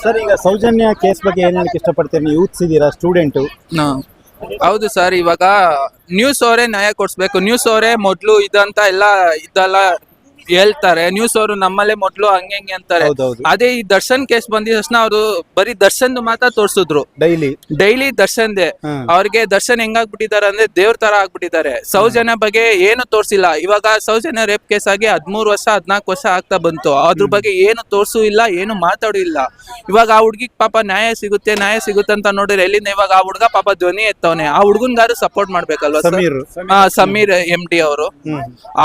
Sir, ಈಗ Soujanya case ಬಗ್ಗೆ ಏನ್ ಹೇಳಕ್ ಇಷ್ಟಪಡ್ತೀರಿ? ಯೂತ್ಸ್ ಇದ್ದೀರಾ ಸ್ಟೂಡೆಂಟು. ಹೌದು ಸರ್, ಇವಾಗ ನ್ಯೂಸ್ ಅವರೇ ನ್ಯಾಯ ಕೊಡ್ಸ್ಬೇಕು. ನ್ಯೂಸ್ ಅವರೇ ಮೊದ್ಲು ಇದಂತ ಎಲ್ಲ ಇದೆಲ್ಲ ಹೇಳ್ತಾರೆ ನ್ಯೂಸ್ ಅವರು ನಮ್ಮಲ್ಲೇ ಮೊದ್ಲು ಹಂಗೆ ಹಂಗೆ ಅಂತಾರೆ. ಹೌದೌದು. ಅದೇ ಈ ದರ್ಶನ್ ಕೇಸ್ ಬಂದಿದ ತಕ್ಷಣ ಅವರು ಬರೀ ದರ್ಶನ್ ಮಾತ್ರ ತೋರ್ಸಿದ್ರು. ಡೈಲಿ ಡೈಲಿ ದರ್ಶನ್ ದೇ ಅವ್ರಿಗೆ ದರ್ಶನ್ ಹೆಂಗಾಗ್ಬಿಟ್ಟಿದ್ದಾರೆ ಅಂದ್ರೆ ದೇವ್ರ ತರ ಆಗ್ಬಿಟ್ಟಿದ್ದಾರೆ. ಸೌಜನ್ಯ ಬಗ್ಗೆ ಏನು ತೋರ್ಸಿಲ್ಲ. ಇವಾಗ ಸೌಜನ್ಯ ರೇಪ್ ಕೇಸ್ ಆಗಿ ಹದ್ಮೂರ್ ವರ್ಷ ಹದ್ನಾಲ್ಕು ವರ್ಷ ಆಗ್ತಾ ಬಂತು. ಅದ್ರ ಬಗ್ಗೆ ಏನು ತೋರ್ಸು ಇಲ್ಲ ಏನು ಮಾತಾಡಿಲ್ಲ ಇವಾಗ ಆ ಹುಡ್ಗಿಗ್ ಪಾಪ ನ್ಯಾಯ ಸಿಗುತ್ತೆ ನ್ಯಾಯ ಸಿಗುತ್ತೆ ಅಂತ ನೋಡಿದ್ರೆ ಎಲ್ಲಿಂದ ಇವಾಗ ಆ ಹುಡ್ಗ ಪಾಪ ಧ್ವನಿ ಎತ್ತವನೆ. ಆ ಹುಡ್ಗನ್ಗಾರು ಸಪೋರ್ಟ್ ಮಾಡ್ಬೇಕಲ್ವಾ ಸರ್? ಸಮೀರ್. ಹಾ ಸಮೀರ್ ಎಂ ಡಿ ಅವರು.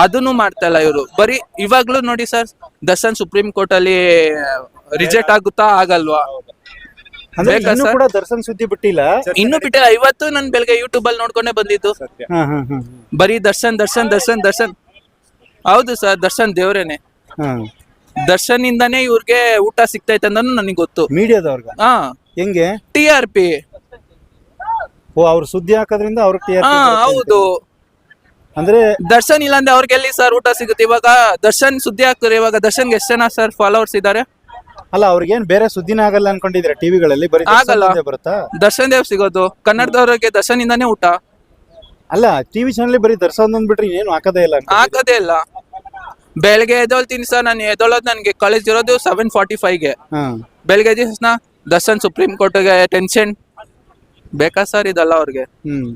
ಅದನ್ನು ಮಾಡ್ತಾ ಇಲ್ಲ ಇವರು. ಬರೀ ಇವಾಗ್ಲೂ ನೋಡಿ ಸರ್ ದರ್ಶನ್ ಸುಪ್ರೀಂ ಕೋರ್ಟ್ ಅಲ್ಲಿ ರಿಜೆಕ್ಟ್ ಆಗುತ್ತಾ ಆಗಲ್ವಾ? ಅಂದ್ರೆ ಬೇಕಾ ಇನ್ನೂ ಸರ್? ಕೂಡ ದರ್ಶನ್ ಸುದ್ದಿ ಬಿಟ್ಟಿಲ್ಲ? ಇನ್ನು ಬಿಟ್ಟಿಲ್ಲ. ಇವತ್ತು ನನ್ ಬೆಳಗ್ಗೆ ಯೂಟ್ಯೂಬ್ ಅಲ್ಲಿ ನೋಡ್ಕೊಂಡೇ ಬಂದಿದ್ದು. ಹಾ ಹಾ ಹಾ. ಬರೀ ದರ್ಶನ್ ದರ್ಶನ್ ದರ್ಶನ್ ದರ್ಶನ್. ಹೌದು ಸರ್ ದರ್ಶನ್ ದೇವ್ರೇನೆ. ಹಾ. ದರ್ಶನ್ ಇಂದಾನೇ ಇವ್ರಿಗೆ ಊಟ ಸಿಗ್ತೈತೆ ಅಂದನು ನನಗೆ ಗೊತ್ತು. ಮೀಡಿಯಾದವ್ರಿಗೆ? ಹಾ. ಹೆಂಗೆ? T R P. ಓ ಅವ್ರ ಸುದ್ದಿ ಹಾಕೋದ್ರಿಂದ ಅವ್ರ ಹಾ ಹೌದು. ಅಂದ್ರೆ ದರ್ಶನ್ ಇಲ್ಲ ಅಂದ್ರೆ ಅವ್ರಿಗೆ ಎಲ್ಲಿ ಸರ್ ಊಟ ಸಿಗುತ್ತೆ? ಇವಾಗ ದರ್ಶನ್ ಸುದ್ದಿ ಹಾಕ್ತಾರೆ ಇವಾಗ ದರ್ಶನ್ಗೆ ಎಷ್ಟು ಜನ ಸರ್ ಫಾಲೋವರ್ಸ್ ಇದ್ದಾರೆ ಅಲ್ಲ ಅವ್ರಿಗೇನ್ ಬೇರೆ ಸುದ್ದಿನ ಆಗಲ್ಲ ಅನ್ಕೊಂಡಿದ್ರೆ ಟಿವಿಗಳಲ್ಲಿ? ಬರೀ ದರ್ಶನ್ ಆಗಲ್ಲ. ಒಂದೇ ಬರುತ್ತಾ? ದರ್ಶನ್ ದೇವ್ ಸಿಗೋದು. ಕನ್ನಡದವ್ರಿಗೆ ದರ್ಶನ್ ಇಂದಾನೇ ಊಟ. ಅಲ್ಲ ಟಿವಿ ಚಾನಲ್ ಬರೀ ದರ್ಶನ್ ಅಂದ್ ಬಿಟ್ರೆ ಏನು ಹಾಕದೇ ಇಲ್ಲ ಹಾಕದೇ ಆಗದೇ ಇಲ್ಲ. ಬೆಳಗ್ಗೆ ಎದ್ದೊಳ್ತೀನಿ ಸರ್ ನಾನು ಎದ್ದೊಳೋದು ನನಗೆ ಕಾಲೇಜ್ ಇರೋದು ಸೆವೆನ್ ಫಾರ್ಟಿ ಫೈವ್ಗೆ ಹಾ. ಬೆಳಗ್ಗೆ ದಿವಸ ದರ್ಶನ್ ಸುಪ್ರೀಂ ಕೋರ್ಟ್ಗೆ ಟೆನ್ಷನ್ ಬೇಕಾ ಸರ್ ಇದಲ್ಲ ಅವ್ರಿಗೆ? ಹ್ಮ್.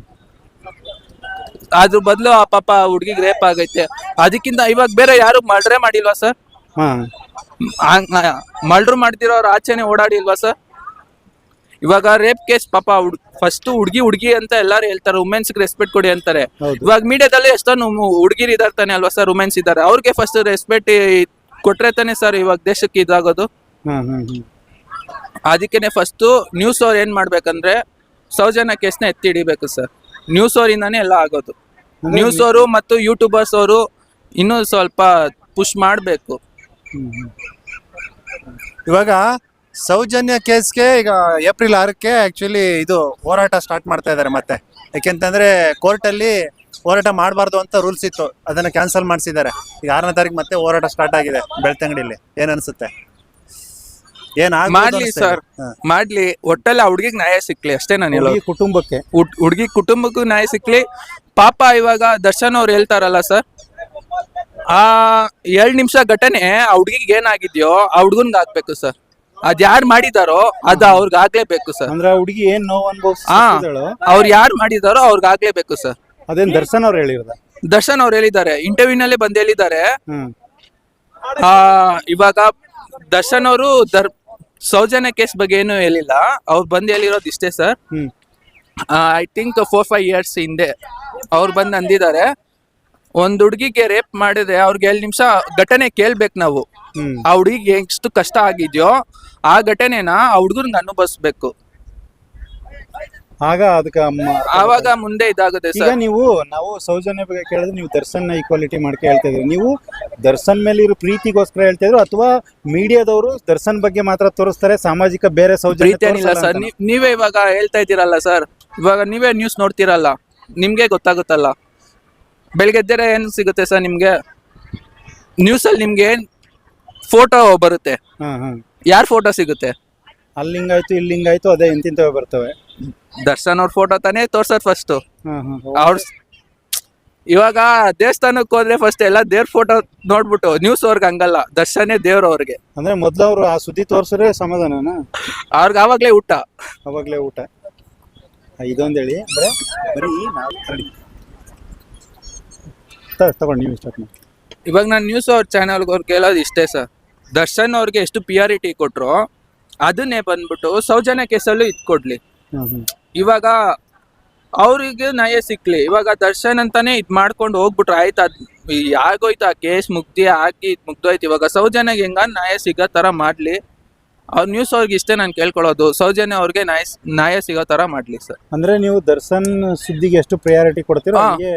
ಅದ್ರ ಬದಲು ಆ ಪಾಪ ಹುಡುಗಿಗೆ ರೇಪ್ ಆಗೈತೆ. ಅದಕ್ಕಿಂತ ಇವಾಗ ಬೇರೆ ಯಾರು ಮರ್ಡ್ರೇ ಮಾಡಿಲ್ವಾ ಸರ್? ಹಾ. ಮರ್ಡ್ರ್ ಮಾಡ್ತಿರೋ ಆಚೆನೆ ಓಡಾಡಿಲ್ವಾ ಸರ್? ಇವಾಗ ರೇಪ್ ಕೇಸ್ ಪಾಪ ಫಸ್ಟ್ ಹುಡುಗಿ ಹುಡುಗಿ ಅಂತ ಎಲ್ಲಾರು ಹೇಳ್ತಾರೆ ವುಮೆನ್ಸ್ ರೆಸ್ಪೆಕ್ಟ್ ಕೊಡಿ ಅಂತಾರೆ. ಇವಾಗ ಮೀಡಿಯಾದಲ್ಲಿ ಎಷ್ಟೊಂದು ಹುಡುಗಿರು ಇದಾರೆ ತಾನೆ ಅಲ್ವಾ ಸರ್ ವುಮೆನ್ಸ್ ಇದಾರೆ. ಅವ್ರಿಗೆ ಫಸ್ಟ್ ರೆಸ್ಪೆಕ್ಟ್ ಕೊಟ್ರೆ ತಾನೆ ಸರ್ ಇವಾಗ ದೇಶಕ್ಕೆ ಇದಾಗೋದು. ಅದಕ್ಕೇನೆ ಫಸ್ಟ್ ನ್ಯೂಸ್ ಅವ್ರು ಏನ್ ಮಾಡ್ಬೇಕಂದ್ರೆ ಸೌಜನ್ಯ ಕೇಸ್ನ ಎತ್ತಿ ಹಿಡಿಬೇಕು ಸರ್. ನ್ಯೂಸ್ ಅವರಿಂದಾನೇ ಎಲ್ಲ ಆಗೋದು. ನ್ಯೂಸ್ ಅವರು ಮತ್ತು ಯೂಟ್ಯೂಬರ್ಸ್ ಅವರು ಇನ್ನೂ ಸ್ವಲ್ಪ ಪುಷ್ ಮಾಡಬೇಕು. ಇವಾಗ ಸೌಜನ್ಯ ಕೇಸ್ಗೆ ಈಗ ಏಪ್ರಿಲ್ ಆರಕ್ಕೆ ಆಕ್ಚುಲಿ ಇದು ಹೋರಾಟ ಸ್ಟಾರ್ಟ್ ಮಾಡ್ತಾ ಇದ್ದಾರೆ ಮತ್ತೆ. ಯಾಕೆಂತಂದ್ರೆ ಕೋರ್ಟಲ್ಲಿ ಹೋರಾಟ ಮಾಡಬಾರ್ದು ಅಂತ ರೂಲ್ಸ್ ಇತ್ತು. ಅದನ್ನ ಕ್ಯಾನ್ಸಲ್ ಮಾಡಿಸಿದ್ದಾರೆ. ಈಗ ಆರನೇ ತಾರೀಕು ಮತ್ತೆ ಹೋರಾಟ ಸ್ಟಾರ್ಟ್ ಆಗಿದೆ ಬೆಳ್ತಂಗಡಿಲಿ. ಏನ್ ಅನ್ಸುತ್ತೆ? ಏನ್ ಆಗ್ಬೋದು ಮಾಡ್ಲಿ ಅನ್ಸ್ತಾ ಸರ್ ಇದೆ? ಹಾ. ಮಾಡ್ಲಿ ಒಟ್ಟಲ್ಲಿ ಆ ಹುಡುಗಿಗೆ ನ್ಯಾಯ ಸಿಕ್ಲಿ ಅಷ್ಟೇ ನಾನು ಹೇಳೋದು. ಹುಡುಗಿ ಕುಟುಂಬಕ್ಕೆ. ಹುಡ್ಗಿ ಕುಟುಂಬಕ್ಕೂ ನ್ಯಾಯ ಸಿಕ್ಲಿ. ಪಾಪ ಇವಾಗ ದರ್ಶನ್ ಅವ್ರು ಹೇಳ್ತಾರಲ್ಲ ಸರ್ ಆ ಏಳ್ ನಿಮಿಷ ಘಟನೆ ಆ ಹುಡುಗಿಗೆ ಏನಾಗಿದ್ಯೋ ಆ ಹುಡ್ಗನ್ಗ್ ಆಗ್ಬೇಕು ಸರ್ ಅದ್ ಯಾರು ಮಾಡಿದಾರೋ ಅದ ಅವ್ರಿಗೆ ಆಗ್ಲೇಬೇಕು ಸರ್ ಅಂದ್ರೆ ಆ ಹುಡುಗಿ ಏನ್ ನೋವು ಹಾ ಅವ್ರು ಯಾರು ಮಾಡಿದಾರೋ ಅವ್ರಿಗೆ ಆಗ್ಲೇಬೇಕು ಸರ್ ಅದೇನ್ ದರ್ಶನ್ ಅವ್ರು ಹೇಳಿರದ? ದರ್ಶನ್ ಅವ್ರು ಹೇಳಿದ್ದಾರೆ. ಇಂಟರ್ವ್ಯೂನಲ್ಲೇ ಬಂದ್ ಹೇಳಿದ್ದಾರೆ. ಹ್ಮ್. ಆ ಇವಾಗ ದರ್ಶನ್ ಅವರು ದರ್ ಸೌಜನ್ಯ ಕೇಸ್ ಬಗ್ಗೆ ಏನು ಹೇಳಿಲ್ಲ. ಅವ್ರು ಬಂದು ಹೇಳಿರೋದು ಇಷ್ಟೇ sir. Hmm. I think four five years ಹಿಂದೆ ಅವ್ರು ಬಂದು ಅಂದಿದ್ದಾರೆ. ಒಂದು ಹುಡುಗಿಗೆ ರೇಪ್ ಮಾಡಿದ್ರೆ ಅವ್ರಿಗೆ ಎರಡು ನಿಮಿಷ ಘಟನೆ ಕೇಳ್ಬೇಕು ನಾವು. ಹ್ಮ್. ಆ ಹುಡುಗಿಗೆ ಎಷ್ಟು ಕಷ್ಟ ಆಗಿದ್ಯೋ ಆ ಘಟನೆನ ಆ ಹುಡುಗರ್ಗೆ ಅನುಭವಿಸ್ಬೇಕು. ಆಗ ಅದಕ್ಕೆ ಆವಾಗ ಮುಂದೆ ಇದಾಗುತ್ತೆ ಈಗ ಸರ್. ನೀವು ನಾವು ಸೌಜನ್ಯ ಬಗ್ಗೆ ಕೇಳಿದ್ರೆ ನೀವು ದರ್ಶನ್ ಈಕ್ವಾಲಿಟಿ ಮಾಡ್ಕೆ ಹೇಳ್ತಾ ಇದ್ರಿ ನೀವು ದರ್ಶನ್ ಮೇಲೆ ಇರೋ ಪ್ರೀತಿಗೋಸ್ಕರ ಹೇಳ್ತಾ ಇದ್ರು ಅಥವಾ ಮೀಡಿಯಾದವರು ದರ್ಶನ್ ಬಗ್ಗೆ ಮಾತ್ರ ತೋರಿಸ್ತಾರೆ ಸಾಮಾಜಿಕ ಬೇರೆ ಸೌಜನ್ಯ ಪ್ರೀತಿ ಏನಿಲ್ಲ ತೋರ್ಸಲ್ಲ ಸರ್? ನೀವೇ ಇವಾಗ ಹೇಳ್ತಾ ಇದ್ದೀರಲ್ಲ ಸರ್. ಇವಾಗ ನೀವೇ ನ್ಯೂಸ್ ನೋಡ್ತೀರಲ್ಲ. ನಿಮ್ಗೆ ಗೊತ್ತಾಗುತ್ತಲ್ಲ. ಬೆಳಿಗ್ಗೆ ಎದ್ದರೆ ಏನು ಸಿಗುತ್ತೆ ಸರ್ ನಿಮ್ಗೆ? ನ್ಯೂಸಲ್ಲಿ ನಿಮ್ಗೆ ಫೋಟೋ ಬರುತ್ತೆ. ಹಾ ಹಾ. ಯಾರ್ ಫೋಟೋ ಸಿಗುತ್ತೆ? ಅಲ್ಲಿ ಇಲ್ಲಿಂಗಾಯ್ತು ಅದೇ ಇಂತಿಂತವೇ ಬರ್ತವೆ. ದರ್ಶನ್ ಅವ್ರ ಫೋಟೋ ತಾನೇ ತೋರ್ಸೋದು ಫಸ್ಟ್ ಅವ್ರ ಇವಾಗ ದೇವಸ್ಥಾನಕ್ಕೆ ಹೋದ್ರೆ ಫಸ್ಟ್ ಎಲ್ಲ ದೇವ್ರ ಫೋಟೋ ನೋಡ್ಬಿಟ್ಟು ನ್ಯೂಸ್ ಅವ್ರಿಗೆ ಹಂಗಲ್ಲ ದರ್ಶನೇ ದೇವ್ರ ಅವ್ರಿಗೆ. ಅಂದ್ರೆ ಮೊದ್ಲು ಅವರು ಆ ಸುದ್ದಿ ತೋರ್ಸಿದ್ರೆ ಸಮಾಧಾನನ? ಅವ್ರಿಗೆ ಆವಾಗ್ಲೇ ಊಟ. ಅವಾಗ್ಲೇ ಊಟ. ಇದೊಂದು ಹೇಳಿ ಅಂದ್ರೆ ಬರೀ ನಾವು ತಗೊಂಡು ನೀವು ಸ್ಟಾರ್ಟ್ ಮಾಡಿ. ಇವಾಗ ನಾನು ನ್ಯೂಸ್ ಅವ್ರ ಚಾನಲ್ಗೆ ಅವ್ರು ಕೇಳೋದು ಇಷ್ಟೇ ಸರ್ ದರ್ಶನ್ ಅವ್ರಿಗೆ ಎಷ್ಟು ಪಿಯಾರಿಟಿ ಕೊಟ್ರು ಅದನ್ನೇ ಬಂದ್ಬಿಟ್ಟು ಸೌಜನ್ಯ ಕೇಸಲ್ಲೂ ಇದ್ಕೊಡ್ಲಿ ಇವಾಗ ಅವ್ರಿಗೆ ನಯ ಸಿಕ್ಲಿ. ಇವಾಗ ದರ್ಶನ್ ಅಂತಾನೆ ಇದ್ ಮಾಡ್ಕೊಂಡು ಹೋಗ್ಬಿಟ್ರು. ಆಯ್ತಾ ಅದ್ ಆಗೋಯ್ತು ಆ ಕೇಸ್ ಮುಗ್ದಿ ಹಾಕಿ ಇದ್ ಮುಗ್ದೋಯ್ತು. ಇವಾಗ ಸೌಜನ್ಯಗೆ ಹೆಂಗ ನ್ಯಾಯ ಸಿಗೋ ತರ ಮಾಡ್ಲಿ. ಅವ್ರ ನ್ಯೂಸ್ ಅವ್ರಿಗೆ ಇಷ್ಟೇ ನಾನು ಕೇಳ್ಕೊಳ್ಳೋದು. ಸೌಜನ್ಯ ಅವ್ರಿಗೆ ನ್ಯಾಯ ನ್ಯಾಯ ಸಿಗೋ ತರ ಮಾಡ್ಲಿ ಸರ್. ಅಂದ್ರೆ ನೀವು ದರ್ಶನ್ ಸುದ್ದಿಗೆ ಎಷ್ಟು ಪ್ರಯಾರಿಟಿ ಕೊಡ್ತೀರೋ. ಹಂಗೆ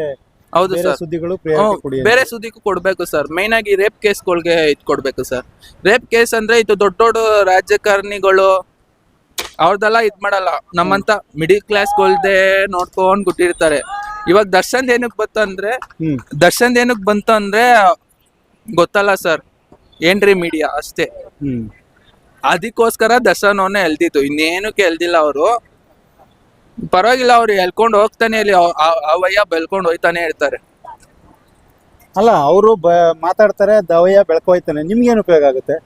ಹೌದು ಬೇರೆ ಸರ್. ಸುದ್ದಿಗಳು ಪ್ರಯಾರಿಟಿ ಕೊಡಿ ಅಂತ. ಬೇರೆ ಸುದ್ದಿಗೂ ಕೊಡ್ಬೇಕು ಸರ್. ಮೈನ್ ಆಗಿ ರೇಪ್ ಕೇಸ್ಗಳಿಗೆ ಇದು ಕೊಡ್ಬೇಕು ಸರ್. ರೇಪ್ ಕೇಸ್ ಅಂದ್ರೆ ಇದು ದೊಡ್ಡ ದೊಡ್ಡ ರಾಜಕಾರಣಿಗಳು ಅವ್ರದೆಲ್ಲ ಇದ್ ಮಾಡಲ್ಲ. ನಮ್ಮಂತ ಮಿಡಿಲ್ ಕ್ಲಾಸ್ಗಳ್ದೆ ನೋಡ್ಕೊಂಡ್ ಬಿಟ್ಟಿರ್ತಾರೆ. ಇವಾಗ ದರ್ಶನ್ ಏನಕ್ ಬಂತು ಅಂದ್ರೆ ಹ್ಮ್. ದರ್ಶನ್ ಏನಕ್ ಬಂತು ಅಂದ್ರೆ ಗೊತ್ತಲ್ಲ ಸರ್. ಏನ್ರಿ ಮೀಡಿಯಾ ಅಷ್ಟೇ. ಹ್ಮ್. ಅದಕ್ಕೋಸ್ಕರ ದರ್ಶನ್ ಅವನ್ನ ಎಲ್ದಿತ್ತು ಇನ್ನೇನಕ್ಕೆ ಎಲ್ದಿಲ್ಲ ಅವರು. ಪರವಾಗಿಲ್ಲ ಅವ್ರು ಎಲ್ಕೊಂಡು ಹೋಗ್ತಾನೆ ಇಲ್ಲಿ ಅವ್- ಆ- ಅವಯ್ಯ ಬೆಳ್ಕೊಂಡು ಹೋಯ್ತಾನೆ ಇರ್ತಾರೆ. ಅಲ್ಲ ಅವರು ಮಾತಾಡ್ತಾರೆ ದವಯ್ಯ ಬೆಳ್ಕೊಯ್ತಾನೆ ನಿಮ್ಗೇನು ಉಪಯೋಗ ಆಗುತ್ತೆ?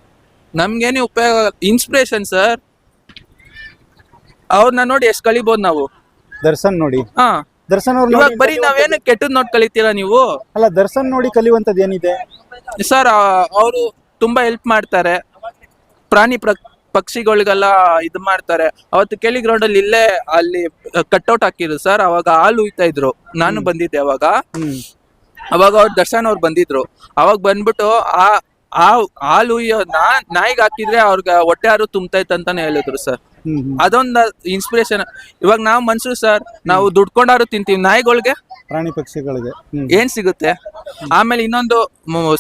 ನಮ್ಗೇನು ಉಪಯೋಗ ಇನ್ಸ್ಪಿರೇಷನ್ ಸರ್ ಅವ್ರನ್ನ ನೋಡಿ ಎಷ್ಟು ಕಲಿಬೋದು ನಾವು. ದರ್ಶನ್ ನೋಡಿ. ಹಾ. ದರ್ಶನ್ ಅವ್ರು ಇವಾಗ ನೋಡಿ ಬರೀ ನಾವೇನು ಕೆಟ್ಟದ್ ನೋಡ್ ಕಲಿತೀರಾ ನೀವು? ಅಲ್ಲ ದರ್ಶನ್ ನೋಡಿ ಕಲಿಯುವಂತದ್ದು ಏನಿದೆ? ಸರ್ ಅವರು ತುಂಬಾ ಹೆಲ್ಪ್ ಮಾಡ್ತಾರೆ. ಪ್ರಾಣಿ ಪ್ರ ಪಕ್ಷಿಗಳಿಗೆಲ್ಲ ಇದು ಮಾಡ್ತಾರೆ. ಅವತ್ತು ಕೆಳಿ ಗ್ರೌಂಡ್ ಅಲ್ಲಿ ಇಲ್ಲೇ ಅಲ್ಲಿ ಕಟ್ಔಟ್ ಹಾಕಿದ್ರು ಸರ್ ಅವಾಗ ಹಾಲು ಉಯ್ತಾ ಇದ್ರು. ನಾನು ಬಂದಿದ್ದೆ ಅವಾಗ. ಅವಾಗ ಅವ್ರು ದರ್ಶನ್ ಅವ್ರು ಬಂದಿದ್ರು. ಅವಾಗ ಬಂದ್ಬಿಟ್ಟು ಆ ಆ ಹಾಲು ಉಯ್ಯೋ ನಾ ನಾಯಿಗೆ ಹಾಕಿದ್ರೆ ಅವ್ರಿಗೆ ಹೊಟ್ಟೆ ಯಾರು ತುಂಬ್ತೈತೆ ಅಂತಾನೆ ಹೇಳಿದ್ರು ಸರ್. ಅದೊಂದು ಇನ್ಸ್ಪಿರೇಷನ್ ಇವಾಗ ನಾವು ಮನ್ಸು ಸರ್ ನಾವು ದುಡ್ಕೊಂಡಾರು ತಿಂತೀವಿ ನಾಯಿಗಳಿಗೆ. ಪ್ರಾಣಿ ಪಕ್ಷಿಗಳಿಗೆ. ಏನ್ ಸಿಗುತ್ತೆ? ಆಮೇಲೆ ಇನ್ನೊಂದು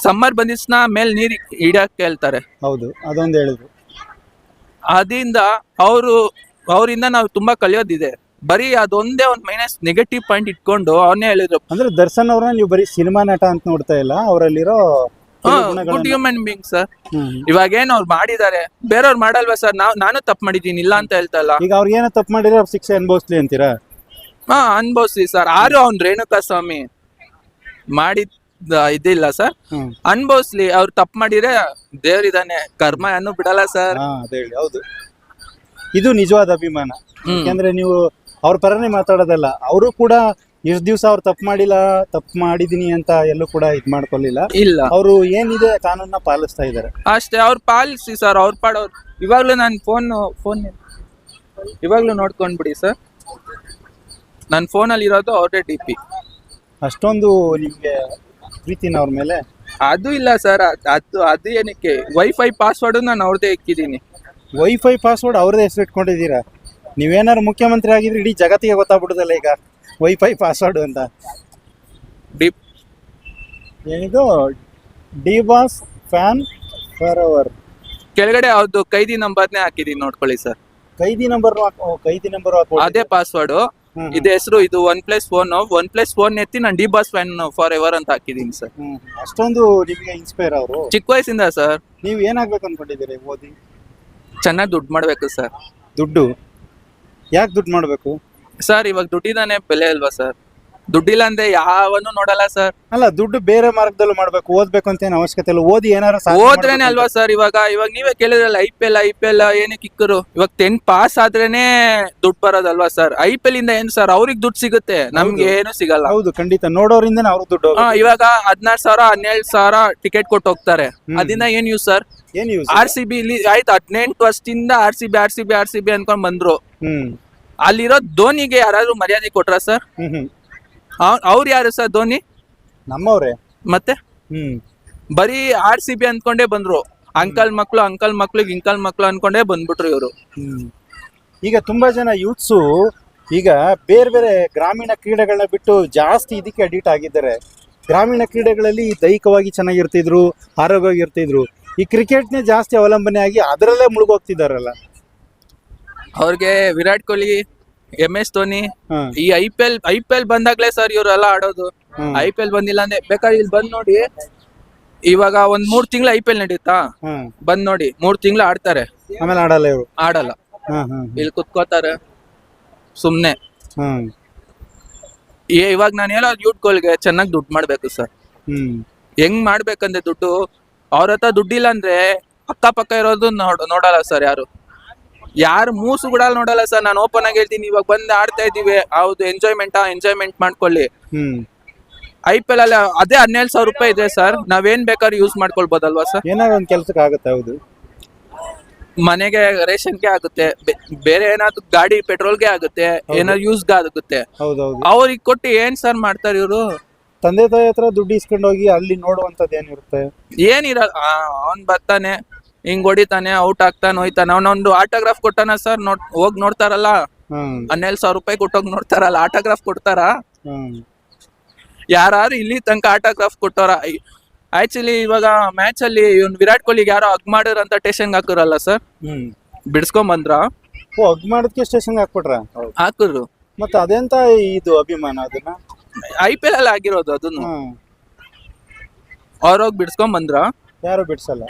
ಸಮ್ಮರ್ ಬಂದಿಸ್ನ ಮೇಲ್ ನೀರ್ ಇಡಕ್ ಹೇಳ್ತಾರೆ ಹೌದು ಅದೊಂದು ಹೇಳಿದ್ರು. ಅದರಿಂದ ಅವರು ಅವರಿಂದ ನಾವು ತುಂಬಾ ಕಲಿಯೋದಿದೆ. ಬರೀ ಅದೊಂದೇ ಒಂದು ಮೈನಸ್ ನೆಗೆಟಿವ್ ಪಾಯಿಂಟ್ ಇಟ್ಕೊಂಡು ಅವನ್ನೇ ಹೇಳಿದ್ರು. ಅಂದ್ರೆ ದರ್ಶನ್ ಅವ್ರನ್ನ ನೀವು ಬರೀ ಸಿನಿಮಾ ನಟ ಅಂತ ನೋಡ್ತಾ ಇಲ್ಲ ಅವರಲ್ಲಿರೋ ಗುಡ್ ಹ್ಯೂಮನ್ ಬೀಂಗ್ ಸರ್ ಇವಾಗ ಏನ್ ಅವ್ರು ಮಾಡಿದ್ದಾರೆ? ಬೇರೆಯವ್ರು ಮಾಡಲ್ವಾ ಸರ್ ನಾವ್ ನಾನು ತಪ್ಪು ಮಾಡಿದೀನಿ ಇಲ್ಲ ಅಂತ ಹೇಳ್ತಾ ಇಲ್ಲ ಈಗ ಅವ್ರಿಗೆ ಏನೋ ತಪ್ಪು ಮಾಡಿದ್ರೆ ಅವ್ರು ಶಿಕ್ಷೆ ಅನುಭವಿಸ್ಲಿ ಅಂತೀರಾ? ಹಾ ಅನ್ಭವಿಸ್ಲಿ ಸರ್ ಆರು ಅವ್ನ್ ರೇಣುಕಾ ಸ್ವಾಮಿ ಮಾಡಿದ ಇದಿಲ್ಲ ಸರ್. ಹ್ಮ್. ಅನ್ಭವಿಸ್ಲಿ ಅವ್ರು ತಪ್ಪು ಮಾಡಿದ್ರೆ ದೇವ್ರಿದಾನೆ ಕರ್ಮ ಏನು ಬಿಡಲ್ಲ ಸರ್. ಹಾ ಅದೇ ಹೇಳಿ. ಹೌದು. ಇದು ನಿಜವಾದ ಅಭಿಮಾನ. ಹ್ಮ್. ಯಾಕೆಂದ್ರೆ ನೀವು ಅವ್ರ ಪರನೇ ಮಾತಾಡೋದಲ್ಲ ಅವರು ಕೂಡ ಎಷ್ಟು ದಿವಸ ಅವ್ರು ತಪ್ಪು ಮಾಡಿಲ್ಲ ತಪ್ಪು ಮಾಡಿದೀನಿ ಅಂತ ಎಲ್ಲೂ ಕೂಡ ಇದ್ ಮಾಡ್ಕೊಳ್ಳಿಲ್ಲ ಇಲ್ಲ. ಅವರು ಏನಿದೆ ಕಾನೂನ ಪಾಲಿಸ್ತಾ ಇದ್ದಾರೆ. ಅಷ್ಟೇ ಅವ್ರು ಪಾಲಿಸಿ ಸರ್ ಅವ್ರ ಪಾಡವ್ರು ಇವಾಗ್ಲೂ ನಾನು ಫೋನ್ ಫೋನ್ ಇವಾಗ್ಲೂ ನೋಡ್ಕೊಂಡ್ಬಿಡಿ ಸರ್. ನನ್ನ ಫೋನಲ್ಲಿ ಇರೋದು ಅವ್ರದೇ ಡಿ ಪಿ. ಅಷ್ಟೊಂದು ನಿಮ್ಗೆ ಪ್ರೀತಿನ ಅವ್ರ ಮೇಲೆ? ಅದು ಇಲ್ಲ ಸರ್ ಅದು ಅದು ಏನಕ್ಕೆ? ವೈಫೈ ಪಾಸ್ವರ್ಡ್ ನಾನು ಅವ್ರದೇ ಇಕ್ಕಿದ್ದೀನಿ. ವೈಫೈ ಪಾಸ್ವರ್ಡ್ ಅವ್ರದೇ ಹೆಸರು ಇಟ್ಕೊಂಡಿದ್ದೀರಾ? ನೀವೇನಾದ್ರು ಮುಖ್ಯಮಂತ್ರಿ ಆಗಿದ್ರೆ ಇಡೀ ಜಗತ್ತಿಗೆ ಗೊತ್ತಾಗ್ಬಿಡುದಲ್ಲ ಈಗ ವೈಫೈ ಪಾಸ್ವರ್ಡ್ ಅಂತ. ಡಿ ಏನಿದು? D boss fan for our ಕೆಳಗಡೆ ಅವ್ರದ್ದು ಕೈದಿ ನಂಬರ್ನೇ ಹಾಕಿದೀನಿ ನೋಡ್ಕೊಳ್ಳಿ ಸರ್. ಕೈದಿ ನಂಬರ್ ಕೈದಿ ನಂಬರ್ ಅದೇ ಪಾಸ್ವರ್ಡ್ ಇದೇ ಹೆಸರು ಇದು one plus phone one plus phone ಎತ್ತಿ ನಾನು D boss fan for ever ಅಂತ ಹಾಕಿದೀನಿ ಸರ್ ಅಷ್ಟೊಂದು ನಿಮಗೆ ಇನ್ಸ್ಪೈರ್ ಅವರು? ಚಿಕ್ಕ ವಯಸ್ಸಿಂದ ಸರ್. ನೀವು ಏನಾಗ್ಬೇಕು ಅನ್ಕೊಂಡಿದ್ದೀರಿ ಓದಿ ಚೆನ್ನಾಗಿ ದುಡ್ಡು ಮಾಡಬೇಕು ಸರ್. ದುಡ್ಡು? ಯಾಕೆ ದುಡ್ಡು ಮಾಡಬೇಕು? ಸರ್ ಇವಾಗ ದುಡ್ಡಿದಾನೆ ಬೆಲೆ ಅಲ್ವಾ ಸರ್? ದುಡ್ಡಿಲ್ಲ ಅಂದ್ರೆ ಯಾವನು ನೋಡಲ್ಲ ಸರ್. ಅಲ್ಲ ದುಡ್ಡು ಬೇರೆ ಮಾರ್ಗದಲ್ಲೂ ಮಾಡ್ಬೇಕು ಓದ್ಬೇಕು ಅಂತ ಏನು ಅವಶ್ಯಕತೆ ಇಲ್ಲ. ಓದಿ ಏನಾರು ಓದ್ರೇನೆ ಹೋದ್ರೇನೆ ಮಾಡ್ಬೇಕು ಅಲ್ವಾ ಸರ್? ಇವಾಗ ಇವಾಗ ನೀವೇ ಕೇಳಿದ್ರಲ್ಲ I P L I P L ಏನಕ್ಕೆ ಇಕ್ಕರು ಇವಾಗ ಟೆನ್ ಪಾಸ್ ಆದ್ರೇನೆ ದುಡ್ಡು ಬರೋದಲ್ವಾ ಸರ್? ಐ ಪಿ ಎಲ್ ಇಂದ ಏನ್ ಸರ್? ಅವ್ರಿಗೆ ದುಡ್ಡು ಸಿಗುತ್ತೆ. ನಮ್ಗೆ ಏನು ಸಿಗಲ್ಲ. ಹೌದು ಖಂಡಿತ. ನೋಡೋರಿಂದ ಅವ್ರಿಗೆ ದುಡ್ಡು ಹಾ, ಹೋಗುತ್ತೆ. ಇವಾಗ ಹದಿನಾರು ಸಾವಿರ ಹನ್ನೆರಡು ಸಾವಿರ ಟಿಕೆಟ್ ಕೊಟ್ಟು ಹೋಗ್ತಾರೆ. ಅದಿಂದ ಏನ್ ಯೂಸ್ ಸರ್? ಏನ್ ಯೂಸ್ ಆರ್ ಸಿ ಬಿ ಇಲ್ಲಿ ಆಯ್ತು ಹದಿನೆಂಟು ವರ್ಷದಿಂದ R C B R C B R C B ಅನ್ಕೊಂಡ್ ಬಂದ್ರು. ಹ್ಮ್. ಅಲ್ಲಿರೋ ಧೋನಿಗೆ ಯಾರಾದ್ರೂ ಮರ್ಯಾದೆ ಕೊಟ್ರ ಸರ್? ಹ್ಮ್ ಹ್ಮ್. ಅವ್ರು ಯಾರು ಸರ್ ಧೋನಿ? ನಮ್ಮವ್ರೆ. ಮತ್ತೆ? ಹ್ಮ್. ಬರೀ ಆರ್ ಸಿ ಬಿ ಅನ್ಕೊಂಡೇ ಬಂದ್ರು. ಅಂಕಲ್ ಮಕ್ಳು ಅಂಕಲ್ ಮಕ್ಳಿಗೆ ಇಂಕಲ್ ಮಕ್ಳು ಅನ್ಕೊಂಡೇ ಬಂದ್ಬಿಟ್ರು ಇವರು. ಹ್ಮ್. ಈಗ ತುಂಬಾ ಜನ ಯೂತ್ಸು ಈಗ ಬೇರೆ ಬೇರೆ ಗ್ರಾಮೀಣ ಕ್ರೀಡೆಗಳನ್ನ ಬಿಟ್ಟು ಜಾಸ್ತಿ ಇದಕ್ಕೆ ಅಡಿಟ್ ಆಗಿದ್ದಾರೆ. ಗ್ರಾಮೀಣ ಕ್ರೀಡೆಗಳಲ್ಲಿ ದೈಹಿಕವಾಗಿ ಚೆನ್ನಾಗಿರ್ತಿದ್ರು ಆರೋಗ್ಯವಾಗಿ ಇರ್ತಿದ್ರು ಈ ಕ್ರಿಕೆಟ್ನೇ ಜಾಸ್ತಿ ಅವಲಂಬನೆ ಆಗಿ ಅದರಲ್ಲೇ ಮುಳುಗೋಗ್ತಿದಾರಲ್ಲ ಅವ್ರಿಗೆ ವಿರಾಟ್ ಕೊಹ್ಲಿ ಎಂ ಎಸ್ ಧೋನಿ ಈ I P L I P L ಬಂದಾಗ್ಲೇ sir ಇವರೆಲ್ಲ ಆಡೋದು. ಐ ಪಿ ಎಲ್ ಬಂದಿಲ್ಲ ಅಂದ್ರೆ ಬೇಕಾದ್ರೆ ಇಲ್ಲಿ ಬಂದ್ ನೋಡಿ. ಇವಾಗ ಒಂದ್ ಮೂರ್ ತಿಂಗಳು ಐ ಪಿ ಎಲ್ ನಡೀತಾ. ಬಂದ್ ನೋಡಿ ಮೂರ್ ತಿಂಗಳು ಆಡ್ತಾರೆ. ಆಮೇಲೆ ಆಡಲ್ಲ ಇವರು? ಆಡಲ್ಲ. ಇಲ್ಲಿ ಕುತ್ಕೋತಾರೆ. ಸುಮ್ನೆ. ಏ ಇವಾಗ ನಾನು ಹೇಳೋ ಯೂಟ್ಗಳಿಗೆ ಚೆನ್ನಾಗಿ ದುಡ್ಡು ಮಾಡ್ಬೇಕು ಸರ್ ಹೆಂಗ್ ಮಾಡ್ಬೇಕಂದ್ರೆ ದುಡ್ಡು? ಅವ್ರ ಹತ್ರ ದುಡ್ಡಿಲ್ಲ ಅಂದ್ರೆ ಅಕ್ಕಪಕ್ಕ ಇರೋದು ನೋಡ್ ನೋಡಲ್ಲ ಸರ್ ಯಾರು. ಯಾರು ಮೂಸು ಕೂಡ ನೋಡಲ್ಲ ಸರ್. ನಾನು ಓಪನ್ ಆಗಿ ಹೇಳ್ತೀನಿ ಇವಾಗ ಬಂದು ಆಡ್ತಾ ಇದೀವಿ ಹೌದು ಎಂಜಾಯ್ಮೆಂಟ್ ಎಂಜಾಯ್ಮೆಂಟ್ ಮಾಡ್ಕೊಳ್ಳಿ. ಹ್ಮ್. ಐ ಪಿ ಎಲ್ ಅಲ್ಲಿ ಅದೇ ಹನ್ನೆರಡು ಸಾವಿರ ರೂಪಾಯಿ ಇದೆ ಸರ್. ನಾವೇನ್ ಬೇಕಾದ್ರೂ ಯೂಸ್ ಮಾಡ್ಕೊಳ್ಬೋದಲ್ವಾ ಸರ್? ಏನಾದ್ರು ಒಂದ್ ಕೆಲ್ಸಕ್ಕೆ ಆಗುತ್ತೆ ಹೌದು? ಮನೆಗೆ ರೇಷನ್ಗೆ ಆಗುತ್ತೆ. ಬೆ- ಬೇರೆ ಏನಾದ್ರು ಗಾಡಿ ಪೆಟ್ರೋಲ್ಗೆ ಆಗುತ್ತೆ. ಏನಾದ್ರು ಯೂಸ್ಗೆ ಆಗುತ್ತೆ. ಹೌದೌದು ಅವ್ರಿಗೆ ಕೊಟ್ಟು ಏನ್ ಸರ್ ಮಾಡ್ತಾರೆ ಇವರು? ತಂದೆ ತಾಯಿ ಹತ್ರ ದುಡ್ಡು ಇಸ್ಕೊಂಡು ಹೋಗಿ ಅಲ್ಲಿ ನೋಡುವಂತದ್ದು ಏನಿರುತ್ತೆ? ಏನಿರ ಅವ್ನ್ ಬರ್ತಾನೆ. ಹಿಂಗ್ ಹೊಡಿತಾನೆ ಔಟ್ ಆಗ್ತಾನೆ ಹೋಯ್ತಾನೆ. ಅವನೊಂದು ಆಟೋಗ್ರಾಫ್ ಕೊಟ್ಟಾನ ಸರ್ ನೋಡ್ ಹೋಗ್ ನೋಡ್ತಾರಲ್ಲ? ಹ್ಮ್. ಹನ್ನೆರಡು ಸಾವಿರ ರೂಪಾಯಿ ಕೊಟ್ಟೋಗ್ ನೋಡ್ತಾರಲ್ಲ ಆಟೋಗ್ರಾಫ್ ಕೊಡ್ತಾರ? ಹ್ಮ್. ಯಾರು ಇಲ್ಲಿ ತನಕ ಆಟೋಗ್ರಾಫ್ ಕೊಟ್ಟವರ ಆಕ್ಚುಲಿ ಇವಾಗ ಮ್ಯಾಚ್ ಅಲ್ಲಿ ಇವ್ನ್ ವಿರಾಟ್ ಕೊಹ್ಲಿಗೆ ಯಾರೋ ಅಗ್ ಮಾಡಿರಂತ ಟೇಷನ್ ಹಾಕಿರಲ್ಲ ಸರ್ ಹ್ಮ್. ಬಿಡಿಸ್ಕೊಂಡ್ ಬಂದ್ರ? ಓ ಅಗ್ ಮಾಡಿದ್ಕೆ ಸ್ಟೇಷನ್ ಹಾಕ್ಬಿಟ್ರ? ಹಾಕಿದ್ರು. ಮತ್ತೆ ಅದೆಂತ ಇದು ಅಭಿಮಾನ ಅದನ್ನ? ಐ ಪಿ ಎಲ್ ಅಲ್ಲಿ ಆಗಿರೋದು ಅದನ್ನು. ಅವ್ರೋಗ್ ಬಿಡ್ಸ್ಕೊಂಡ್ ಬಂದ್ರ? ಯಾರು ಬಿಡ್ಸಲ್ಲ?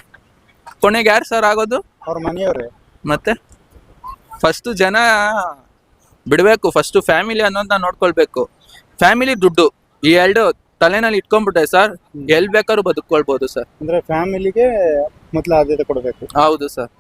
ಕೊನೆಗೆ ಯಾರು ಸರ್ ಆಗೋದು? ಅವ್ರ ಮನೆಯವರೇ. ಮತ್ತೆ? ಫಸ್ಟ್ ಜನ ಬಿಡಬೇಕು ಫಸ್ಟ್ ಫ್ಯಾಮಿಲಿ ಅನ್ನೋದನ್ನ ನೋಡ್ಕೊಳ್ಬೇಕು. ಫ್ಯಾಮಿಲಿ ದುಡ್ಡು ಈ ಎರಡು ತಲೆನಲ್ಲಿ ಇಟ್ಕೊಂಡ್ಬಿಟ್ಟೆ ಸರ್ ಎಲ್ ಬೇಕಾದ್ರೂ ಬದುಕೊಳ್ಬೋದು ಸರ್ ಅಂದ್ರೆ ಫ್ಯಾಮಿಲಿಗೆ ಮೊದಲು ಆದ್ಯತೆ ಕೊಡಬೇಕು. ಹೌದು ಸರ್